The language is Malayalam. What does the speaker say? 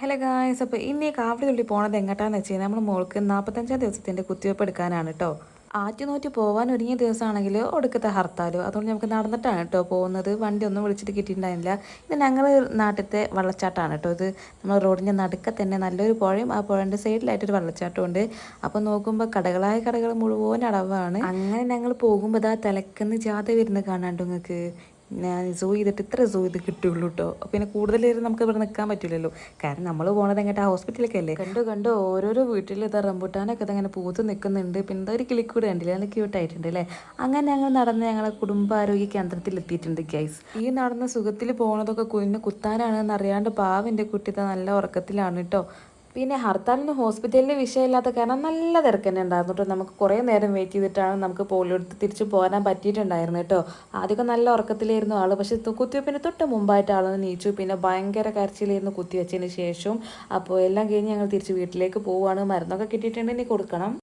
ഹലോ ഗായ്സ് അപ്പോൾ ഇനി കാവടി തുള്ളി പോണത് എങ്ങോട്ടാന്ന് വെച്ച് കഴിഞ്ഞാൽ നമ്മൾ മോൾക്ക് നാൽപ്പത്തഞ്ചാം ദിവസത്തിന്റെ കുത്തിവെപ്പ് എടുക്കാനാണ് കേട്ടോ ആറ്റുനോറ്റ് പോകാൻ ഒരുങ്ങിയ ദിവസമാണെങ്കിൽ ഒടുക്കത്തെ ഹർത്താലും. അതുകൊണ്ട് നമുക്ക് നടന്നിട്ടാണ് കേട്ടോ പോകുന്നത്. വണ്ടി ഒന്നും വിളിച്ചിട്ട് കിട്ടിയിട്ടുണ്ടായിരുന്നില്ല. ഇത് ഞങ്ങളുടെ നാട്ടിലത്തെ വെള്ളച്ചാട്ടമാണ് കേട്ടോ ഇത്. നമ്മൾ റോഡിന്റെ നടുക്കെ തന്നെ നല്ലൊരു പുഴയും ആ പുഴന്റെ സൈഡിലായിട്ടൊരു വെള്ളച്ചാട്ടമുണ്ട്. അപ്പോൾ നോക്കുമ്പോൾ കടകളായ കടകൾ മുഴുവൻ അടവാണ്. അങ്ങനെ ഞങ്ങൾ പോകുമ്പോൾ ഇതാ തിലക്കെന്ന് ജാഥ വരുന്നത് കാണാണ്ട് നിങ്ങൾക്ക്? ഞാൻ സൂ ചെയ്തിട്ട് ഇത്ര സൂ ചെയ്ത് കിട്ടുള്ളൂ കേട്ടോ പിന്നെ കൂടുതൽ നേരം നമുക്ക് ഇവിടെ നിൽക്കാൻ പറ്റില്ലല്ലോ കാരണം നമ്മൾ പോണത് എങ്ങോട്ട് ഹോസ്പിറ്റലിലേക്ക് അല്ലേ? കണ്ടു കണ്ടു? ഓരോരോ വീട്ടിൽ ഇതാ റംബുട്ടാനൊക്കെ ഇതങ്ങനെ പൂത്ത് നിൽക്കുന്നുണ്ട് പിന്നെ ഒരു കിളിക്കൂടെ കണ്ടില്ല? നല്ല ക്യൂട്ടായിട്ടുണ്ട് അല്ലേ? അങ്ങനെ ഞങ്ങൾ നടന്ന് ഞങ്ങളെ കുടുംബാരോഗ്യ കേന്ദ്രത്തിൽ എത്തിയിട്ടുണ്ട് ഗൈസ് ഈ നടന്ന സുഖത്തിൽ പോണതൊക്കെ കുഞ്ഞ് കുത്താനാണെന്ന് അറിയാണ്ട് പാവിന്റെ കുട്ടി നല്ല ഉറക്കത്തിലാണ് കേട്ടോ പിന്നെ ഹർത്താലിന് ഹോസ്പിറ്റലിൽ വിഷയമില്ലാത്ത കാരണം നല്ല തിരക്ക് തന്നെ ഉണ്ടായിരുന്നു കേട്ടോ. നമുക്ക് കുറേ നേരം വെയിറ്റ് ചെയ്തിട്ടാണ് നമുക്ക് പോളിയോ എടുത്ത് തിരിച്ച് പോരാൻ പറ്റിയിട്ടുണ്ടായിരുന്നു കേട്ടോ. ആദ്യമൊക്കെ നല്ല ഉറക്കത്തിലായിരുന്നു ആൾ പക്ഷേ കുത്തിവെപ്പിന് തൊട്ട് മുമ്പായിട്ട് ആളൊന്ന് നീച്ചു. പിന്നെ ഭയങ്കര കരച്ചിലായിരുന്നു കുത്തിവെച്ചതിന് ശേഷം. അപ്പോൾ എല്ലാം കഴിഞ്ഞ് ഞങ്ങൾ തിരിച്ച് വീട്ടിലേക്ക് പോവുകയാണ്. മരുന്നൊക്കെ കിട്ടിയിട്ടുണ്ടെങ്കിൽ കൊടുക്കണം.